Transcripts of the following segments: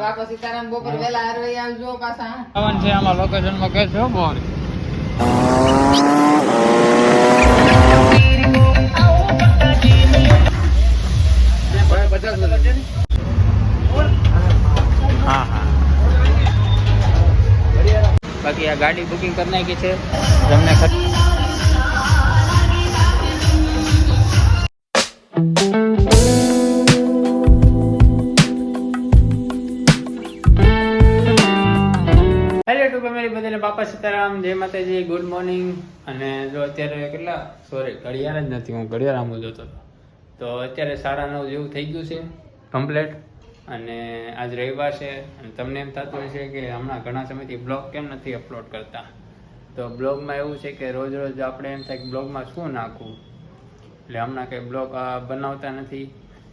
બાપા સીતારામ બપોર વેલા હારવાઈ આવજો પાછા. આવવાનું છે આમાં લોકેશનમાં કે છો બોલ હા હા. બાકી આ ગાડી બુકિંગ કરી નાખી છે. તમને સીતારામ, જય માતાજી ગુડ મોર્નિંગ અને જો અત્યારે કેટલા? સોરી ઘડિયાળ જ નથી, હું ઘડિયાળ આમ જોતો હતો. તો અત્યારે સાડા નવ જેવું થઈ ગયું છે કમ્પ્લેટ અને આજ રવિવાર છે, અને તમને એમ થતું હોય છે કે હમણાં ઘણા સમયથી બ્લોગ કેમ નથી અપલોડ કરતા? તો બ્લોગમાં એવું છે કે રોજ રોજ આપણે એમ થાય કે બ્લોગમાં શું નાખવું? એટલે હમણાં કંઈ બ્લોગ બનાવતા નથી.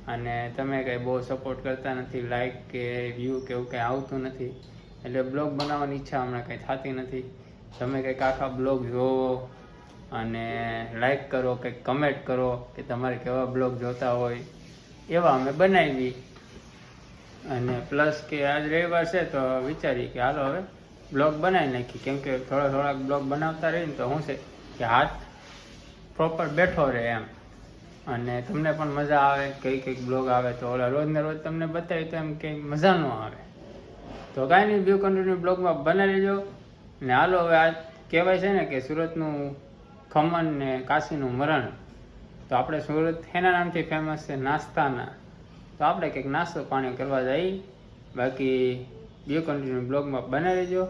અને તમે કંઈ બહુ સપોર્ટ કરતા નથી લાઇક કે વ્યૂ કે એવું કંઈ આવતું નથી. એટલે બ્લોગ બનાવવાની ઈચ્છા હમણાં કંઈ થતી નથી. તમે કંઈક આખા બ્લોગ જોવો અને લાઈક કરો, કંઈક કમેન્ટ કરો કે તમારે કેવા બ્લોગ જોતા હોય, એવા અમે બનાવી અને પ્લસ કે આજ રવિવાર છે તો વિચારીએ કે હાલો હવે બ્લોગ બનાવી નાખી કેમ કે થોડા થોડાક બ્લોગ બનાવતા રહીને તો શું છે કે હાથ પ્રોપર બેઠો રહે એમ. અને તમને પણ મજા આવે કઈ કંઈક બ્લોગ આવે તો ઓલા રોજ ને રોજ તમને બતાવી તો એમ કંઈ મજા ન આવે. તો કાંઈ નહીં વ્યૂ કન્ટિન્યુ બ્લોગમાં બનાવી લેજો ને હાલો હવે આ કહેવાય છે ને કે સુરતનું ખમણ ને કાશીનું મરણ. તો આપણે સુરત એના નામથી ફેમસ છે નાસ્તાના. તો આપણે કંઈક નાસ્તો પાણી કરવા જઈએ બાકી બે કન્ટિન્યુ બ્લોગમાં બનાવી દેજો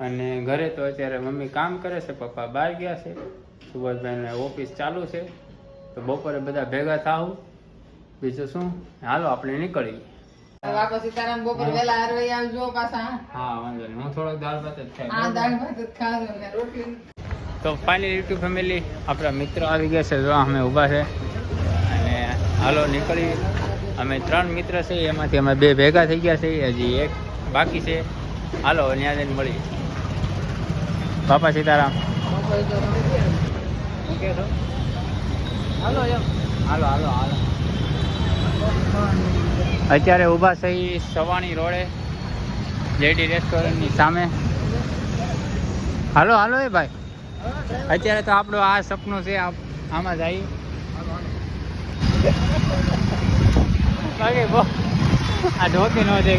અને ઘરે તો અત્યારે મમ્મી કામ કરે છે, પપ્પા બહાર ગયા છે. સુભાષભાઈને ઓફિસ ચાલુ છે. તો બપોરે બધા ભેગા થાવ બીજું શું? હાલો, આપણે નીકળીએ. બાપા સીતારામ બપોર વેલા હારવાઈ આવજો પાછા. હા વાંધો નહીં. હું થોડોક દાળ ભાત જ ખાઈ આ દાળ ભાત જ ખાજો ને રોટલી. તો ફાઇનલી યુટ્યુબ ફેમિલી આપણા મિત્રો આવી ગયા છે જોવા અમે ઊભા છે. અને હાલો નીકળી. અમે ત્રણ મિત્ર છે એમાંથી અમે બે ભેગા થઈ ગયા છે હજી એક બાકી છે. હાલો ત્યાં જઈને મળીએ. બાપા સીતારામ. હાલો હાલો હાલો. અત્યારે ઊભા થઈ સવાણી રોડે જેડી રેસ્ટોરન્ટની સામે. હાલો હાલો એ ભાઈ. અત્યારે તો આપણું આ સપનું છે આમાં જાય બહુ આ ઢોકી નો દે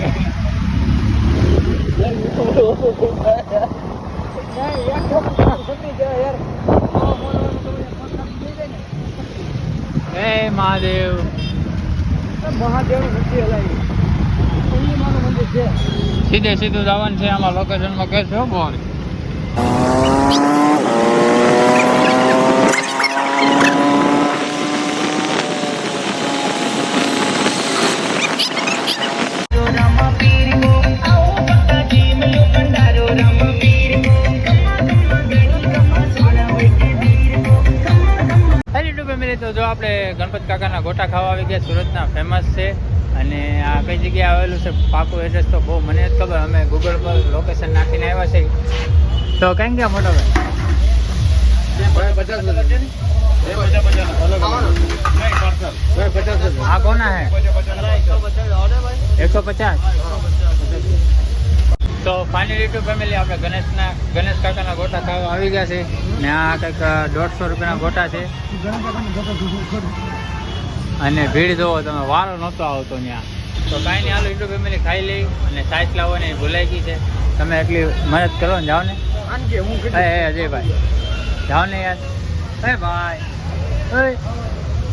મહાદેવ. સીધે સીધું જવાનું છે આમાં લોકેશનમાં કહેશો બોલ આપણે ગણપત કાકાના ગોટા ખાવા આવી ગયા, સુરતના ફેમસ છે. અને આ કઈ જગ્યાએ આવેલું છે? પાકું એડ્રેસ તો બહુ મને જ ખબર, અમે ગૂગલ પર લોકેશન નાખીને આવ્યા છે તો કઈ ગયા મોટો ભાઈ? આ કોના હે? એકસો પચાસ. તો ફાઇનલ યુટ્યુબ ફેમિલી આપણે ગણેશના ગણેશ કાકાના ગોટા ખાવા આવી ગયા છે. ને આ કંઈક દોઢસો રૂપિયાના ગોટા છે. અને ભીડ જોવો તમે વારો નહોતો આવતો ત્યાં. તો કાંઈ નહીં હાલો યુટ્યુબ ફેમિલી ખાઈ લઈ અને સાઈઝ લાવવાની ભૂલાઈ ગઈ છે. તમે એટલી મદદ કરો ને જાઓ ને. અજયભાઈ જાઓ ને યાર. હે ભાઈ.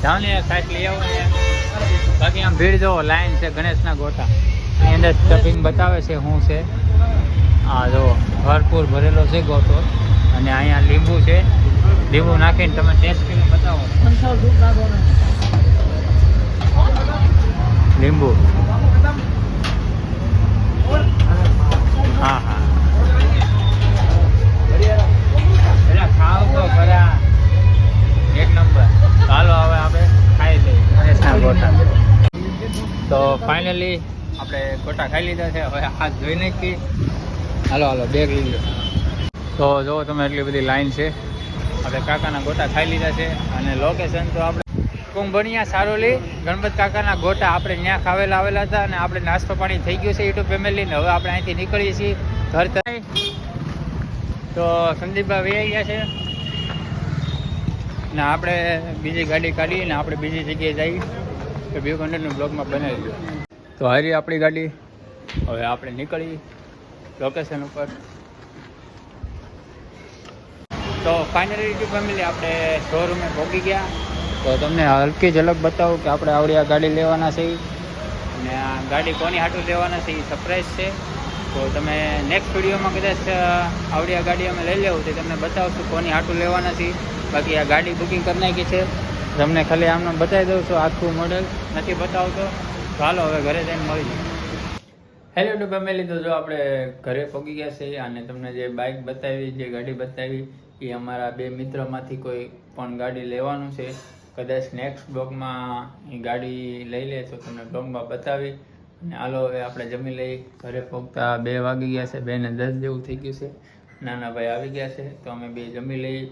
જાઓ ને યાર સાઈઝ લઈ આવો ને યાર. બાકી આમ ભીડ જોવો લાઈન છે ગણેશના ગોટા. એની અંદર સ્ટફિંગ બતાવે છે શું છે. આ જો ભરપૂર ભરેલો છે ગોટો અને અહીંયા લીંબુ છે. લીંબુ નાખીને તમે ટેસ્ટ કરીને બતાવો. લીંબુ. હા હા. ખાવ તો ખરા. એક નંબર. ચાલો હવે આપણે ખાઈ લઈએ. ગોટા તો ફાઇનલી આપણે ગોટા ખાઈ લીધા છે. હવે હાથ ધોઈ નાખી હાલો હાલો બેગ લીધો તો જો તમે એટલી બધી લાઈન છે આપણે કાકાના ગોટા ખાઈ લીધા છે અને લોકેશન તો આપણે કુંભણિયા, સારોલી, ગણપત કાકાના ગોટા આપણે ત્યાં ખાવેલા, આવેલા હતા અને આપણે નાસ્તો પાણી થઈ ગયું છે યુટ્યુબ ફેમિલી ને. હવે આપણે અહીંથી નીકળીએ છીએ ઘર તરફ. તો સંદીપભાઈ વહી ગયા છે. ને આપણે બીજી ગાડી કાઢી ને આપણે બીજી જગ્યાએ જઈએ તો બ્યુ કન્ટેન્ટનું બ્લોગમાં બનાવી દો તો હારી આપણી ગાડી. હવે આપણે નીકળી લોકેશન ઉપર. તો ફાઇનલી ફેમિલી આપણે શોરૂમે પહોંચી ગયા. તો તમને હલકી ઝલક બતાવું કે આપણે આવડી આ ગાડી લેવાના છે. અને આ ગાડી કોની હાટું લેવાના છે એ સરપ્રાઈઝ છે. તો તમે નેક્સ્ટ વિડીયોમાં કદાચ આવડી આ ગાડી અમે લઈ લેવું તો તમને બતાવશું કોની હાટું લેવાના છે. બાકી આ ગાડી બુકિંગ કરી નાખી છે. તમને ખાલી આમને બતાવી દઉં છું આખું મોડલ નથી બતાવતો. ચાલો હવે ઘરે જઈને મળી જઈએ હેલો ટુ ફેમિલી તો જો આપણે ઘરે પહોંચી ગયા છે અને તમને જે બાઇક બતાવી, જે ગાડી બતાવી, એ અમારા બે મિત્રમાંથી કોઈ પણ ગાડી લેવાનું છે. કદાચ નેક્સ્ટ બ્લોગમાં એ ગાડી લઈ લે તો તમને બ્લોગમાં બતાવી. અને હાલો, હવે આપણે જમી લઈ ઘરે પહોંચતા બે વાગી ગયા છે બે ને દસ જેવું થઈ ગયું છે. નાના ભાઈ આવી ગયા છે, તો અમે બે જમી લઈ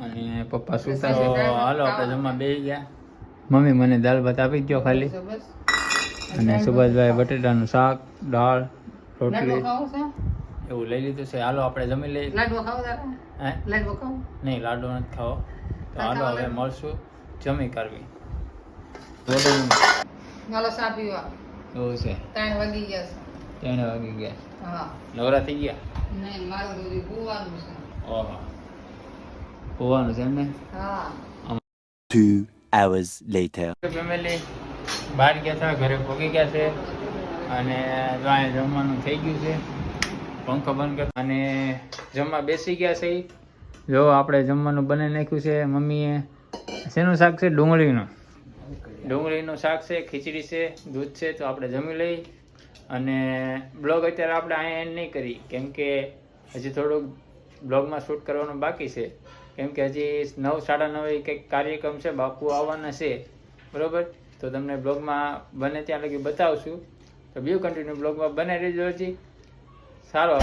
અને પપ્પા સુતા છે. હાલો, આપણે જમવા બે ગયા. મમ્મી મને દાલ ભાત આપી ગયો ખાલી. બસ. અને સુભાષભાઈ બટેટાનું શાક દાળ રોટલી. એવું લઈ લીધું છે. હાલો આપણે જમી લઈએ. લાડવો ખાવો તારે? હે? લાડવો નહીં લાડુ નથી ખાવો. તો હાલો હવે મળશું. જમી કરવી. એવું છે. ત્રણ વાગી ગયા છે. ત્રણ વાગી ગયા. હા. નવરા થઈ ગયા? નહીં મારું પૂવાનું છે. ઓહો. પૂવાનું છે એમને? હા. 2 hours later. બહાર ગયા હતા ઘરે પહોંચી ગયા છે અને અહીંયા જમવાનું થઈ ગયું છે. પંખો બંધ કર અને જમવા બેસી ગયા છે. જો આપણે જમવાનું બનાવી નાખ્યું છે મમ્મીએ. શેનું શાક છે? ડુંગળીનું. ડુંગળીનું શાક છે, ખીચડી છે, દૂધ છે, તો આપણે જમી લઈ. અને બ્લોગ અત્યારે આપણે અહીંયા એન્ડ નહીં કરી, કેમ કે હજી થોડુંક બ્લોગમાં શૂટ કરવાનું બાકી છે. કેમ કે હજી નવ, સાડા નવે કંઈક કાર્યક્રમ છે, બાપુ આવવાના છે. બરોબર? તો તમને બ્લોગમાં બને ત્યાં લગી બતાવશું. તો બીજું કન્ટિન્યુ બ્લોગમાં બને રહેજો હજી. સારો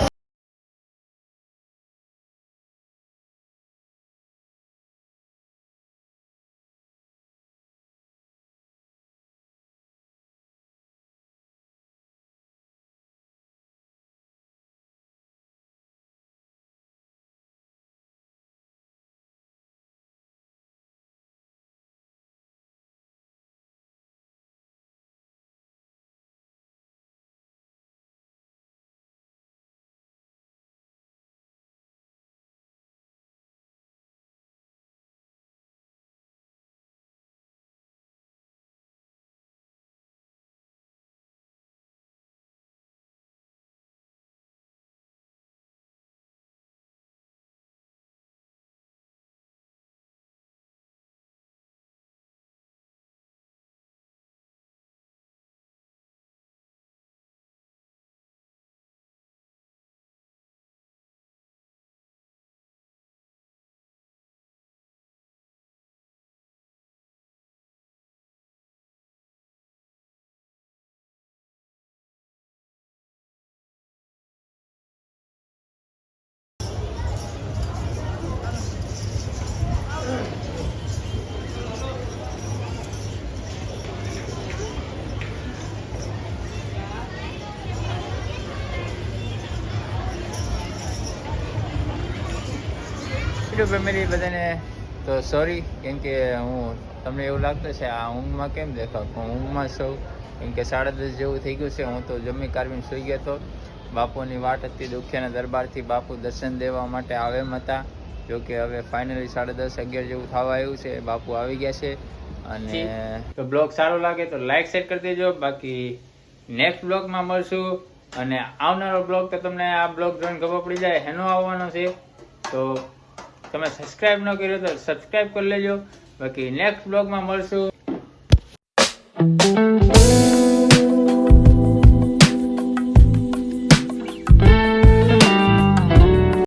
યુટ્યુબ ફેમિલી બધાને. તો સોરી કેમ કે હું, તમને એવું લાગતું છે આ ઊંઘમાં કેમ દેખાવ? હું ઊંઘમાં છું કેમ કે સાડા દસ જેવું થઈ ગયું છે, હું તો જમી કારવીને સૂઈ ગયો હતો. બાપુની વાટ હતી દુખિયાના દરબારથી બાપુ દર્શન દેવા માટે આવે એમ હતા. જો કે હવે ફાઇનલી સાડા દસ અગિયાર જેવું થવા આવ્યું છે, બાપુ આવી ગયા છે. અને તો બ્લોગ સારો લાગે તો લાઈક શેર કરી દેજો. બાકી નેક્સ્ટ બ્લોગમાં મળશું. અને આવનારો બ્લોગ તો તમને આ બ્લોગ જોઈને ખબર પડી જાય એનો આવવાનો છે. તો તમે સબસ્ક્રાઇબ ન કર્યો તો સબસ્ક્રાઇબ કરી લેજો. બાકી નેક્સ્ટ બ્લોગમાં મળશું.